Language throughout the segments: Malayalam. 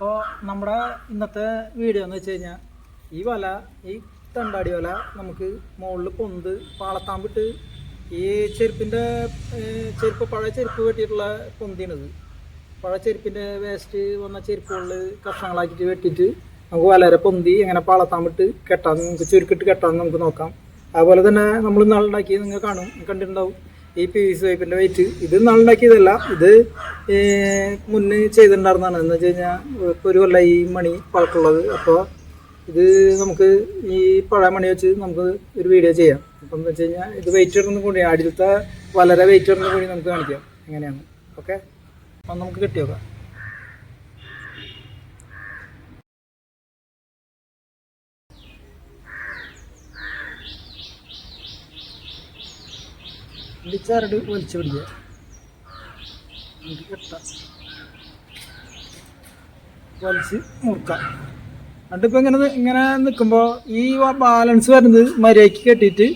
അപ്പോൾ നമ്മുടെ ഇന്നത്തെ വീഡിയോ എന്ന് വെച്ച് കഴിഞ്ഞാൽ ഈ വല ഈ തണ്ടാടി വല നമുക്ക് മുകളിൽ പൊന്ത് പാളത്താമ്പിട്ട് ഈ ചെരുപ്പിന്റെ ചെരുപ്പ് പഴയ ചെരുപ്പ് വെട്ടിയിട്ടുള്ള പൊന്തിയാണിത്. പഴയ ചെരുപ്പിന്റെ വേസ്റ്റ് വന്ന ചെരുപ്പുകളിൽ കഷ്ണങ്ങളാക്കിയിട്ട് വെട്ടിയിട്ട് നമുക്ക് വളരെ പൊന്തി എങ്ങനെ പാളത്താമ്പിട്ട് കെട്ടാൻ നമുക്ക് ചുരുക്കിട്ട് കെട്ടാൻ നമുക്ക് നോക്കാം. അതുപോലെ തന്നെ നമ്മൾ നാളുണ്ടാക്കി നിങ്ങൾ കാണും കണ്ടിട്ടുണ്ടാവും. ഈ പി വി സി പൈപ്പിന്റെ വെയിറ്റ് ഇത് നാളുണ്ടാക്കിയതല്ല ഇത് മുന്നേ ചെയ്തിട്ടുണ്ടായിരുന്നതാണ്. എന്ന് വെച്ച് കഴിഞ്ഞാൽ ഇപ്പോൾ ഒരു കൊല്ലം ഈ മണി പഴക്കമുള്ളത്. അപ്പോൾ ഇത് നമുക്ക് ഈ പഴയ മണി വെച്ച് നമുക്ക് ഒരു വീഡിയോ ചെയ്യാം. അപ്പം എന്ന് വെച്ച് കഴിഞ്ഞാൽ ഇത് വെയിറ്റ് ഇടുന്ന കൂടി അടിയിലത്തെ വളരെ വെയിറ്റ് ഇടുന്ന കൂടി നമുക്ക് കാണിക്കാം. എങ്ങനെയാണ്. ഓക്കെ? അപ്പം നമുക്ക് കെട്ടി ഇടിച്ചാരട് വലിച്ചു പിടിക്കുക. കെട്ടാം. വലിച്ച് മുറുക്കാം. എന്നിട്ടിപ്പോൾ ഇങ്ങനെ ഇങ്ങനെ നിൽക്കുമ്പോൾ ഈ ബാലൻസ് വരുന്നത് മര്യാദയ്ക്ക് കെട്ടിയിട്ട്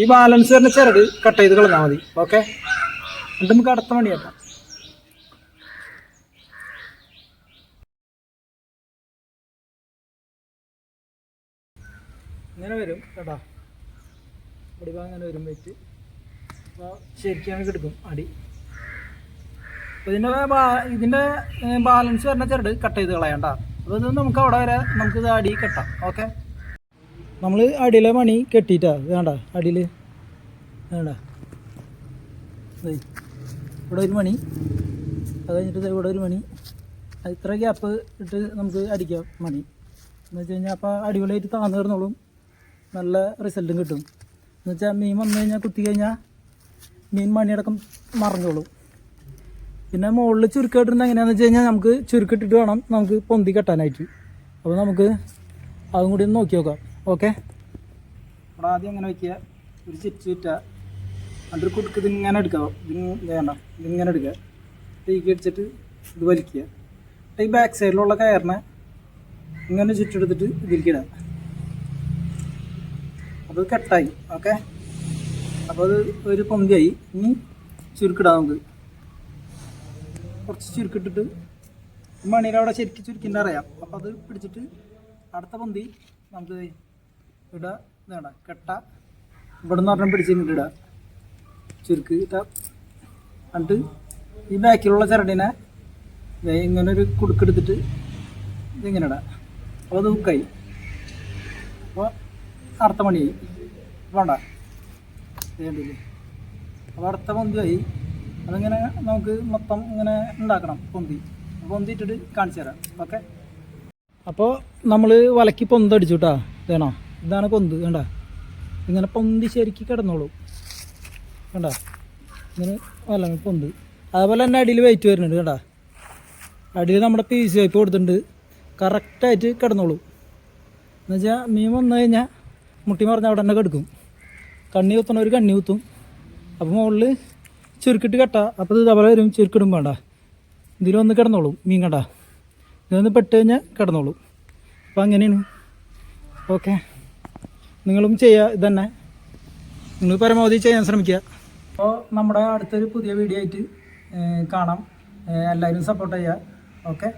ഈ ബാലൻസ് വരുന്ന ചിരട് കട്ട് ചെയ്ത് കളഞ്ഞാൽ മതി. ഓക്കെ എന്നിട്ട് നമുക്ക് അടുത്ത മണി കെട്ടാം ഇങ്ങനെ വരും കേട്ടോ. അടിഭാഗം വരുമ്പോഴേക്ക് വരും വെയിറ്റ് അപ്പോൾ ശരിക്കും കിടക്കും അടി. അപ്പോൾ ഇതിന്റെ ഇതിന്റെ ബാലൻസ് വരുന്ന ചെറുട് കട്ട് ചെയ്ത് കളയണ്ട അപ്പോൾ ഇത് നമുക്ക് അവിടെ വരെ നമുക്ക് ഇത് അടി കെട്ടാം ഓക്കെ നമ്മൾ അടിയിലെ മണി കെട്ടിയിട്ടാ വേണ്ട അടിയിൽ വേണ്ട. ഇവിടെ ഒരു മണി അത് കഴിഞ്ഞിട്ട് ഇവിടെ ഒരു മണി ഇത്ര ഗ്യാപ്പ് ഇട്ട് നമുക്ക് അടിക്കാം മണി എന്ന് വെച്ച് കഴിഞ്ഞാൽ അപ്പോൾ അടിപൊളിയായിട്ട് താന്നു കിടന്നോളും നല്ല റിസൾട്ടും കിട്ടും. എന്ന് വെച്ചാൽ മീൻ വന്നു കഴിഞ്ഞാൽ കുത്തി കഴിഞ്ഞാൽ മീൻ മണിയടക്കം മറിഞ്ഞോളും. പിന്നെ മുകളിൽ ചുരുക്കിട്ടിരുന്ന എങ്ങനെയാണെന്ന് വെച്ച് കഴിഞ്ഞാൽ നമുക്ക് ചുരുക്കിട്ടിട്ട് വേണം നമുക്ക് പൊന്തി കെട്ടാനായിട്ട്. അപ്പോൾ നമുക്ക് അതും കൂടി ഒന്ന് നോക്കി നോക്കാം. ഓക്കെ? അവിടെ ആദ്യം അങ്ങനെ വയ്ക്കുക ഒരു ചിറ്റ് ചുറ്റുക അതിന്റെ കുടുക്ക് ഇതിങ്ങനെ എടുക്കാം ഇതിങ് വേണ്ട. ഇതിങ്ങനെ എടുക്കുക. തീക്കി അടിച്ചിട്ട് ഇത് വലിക്കുക. ഈ ബാക്ക് സൈഡിലുള്ള കയറിനെ ഇങ്ങനെ ചുറ്റെടുത്തിട്ട് ഇതിലേക്ക് അപ്പോൾ അത് കെട്ടായി. ഓക്കെ? അപ്പോൾ അത് ഒരു പന്തിയായി. ഇനി ചുരുക്കിടാം നമുക്ക്. കുറച്ച് ചുരുക്കിട്ടിട്ട് മണിയിൽ അവിടെ ശരിക്കും ചുരുക്കിന്റെ അറിയാം. അപ്പോൾ അത് പിടിച്ചിട്ട് അടുത്ത പന്തി നമുക്ക് ഇടുക ഇതാണ് കെട്ട. ഇവിടെ നിന്ന് പറഞ്ഞാൽ പിടിച്ചിട്ട് ഇടുക ചുരുക്ക് എന്നിട്ട് ഈ ബാക്കിലുള്ള ചരടിനെ ഇങ്ങനെ ഒരു കുടുക്കെടുത്തിട്ട് ഇതിങ്ങനെ ഇടാം. അപ്പോൾ അത് ഹുക്കായി അപ്പോൾ അടുത്ത മണിയായി വേണ്ട. വേണ്ടില്ലേ അപ്പോൾ അടുത്ത പൊന്തിയായി അതിങ്ങനെ നമുക്ക് മൊത്തം ഇങ്ങനെ ഉണ്ടാക്കണം പൊന്തി. പൊന്തി ഇട്ടിട്ട് കാണിച്ചു തരാം. ഓക്കെ? അപ്പോൾ നമ്മൾ വലക്കി പൊന്തടിച്ചു കേട്ടോ. വേണോ ഇതാണ് പൊന്ത്. വേണ്ട ഇങ്ങനെ പൊന്തി ശരിക്ക് കിടന്നോളൂ. വേണ്ട ഇങ്ങനെ വല പൊന്ത്. അതുപോലെ തന്നെ അടിയിൽ വെയിറ്റ് വരുന്നുണ്ട് കേട്ടോ. അടിയിൽ നമ്മുടെ പി സി വൈപ്പ് കൊടുത്തിട്ടുണ്ട് കറക്റ്റായിട്ട് കിടന്നോളൂ. എന്നുവെച്ചാൽ മീൻ വന്നു കഴിഞ്ഞാൽ മുട്ടി മറിഞ്ഞ അവിടെ തന്നെ കിടക്കും. കണ്ണി കുത്തണ ഒരു കണ്ണി കുത്തും അപ്പോൾ മുകളിൽ ചുരുക്കിട്ട് കെട്ട. അപ്പോൾ ഇത് തവള വരും ചുരുക്കിടും വേണ്ട. ഇതിലൊന്ന് കിടന്നോളും മീൻ കണ്ട. ഇതൊന്ന് പെട്ട് കഴിഞ്ഞാൽ കിടന്നോളും. അപ്പോൾ അങ്ങനെയാണ്. ഓക്കെ. നിങ്ങളും ചെയ്യുക ഇതന്നെ. നിങ്ങൾ പരമാവധി ചെയ്യാൻ ശ്രമിക്കുക. അപ്പോൾ നമ്മുടെ അടുത്തൊരു പുതിയ വീഡിയോ ആയിട്ട് കാണാം. എല്ലാവരും സപ്പോർട്ട് ചെയ്യുക. ഓക്കെ.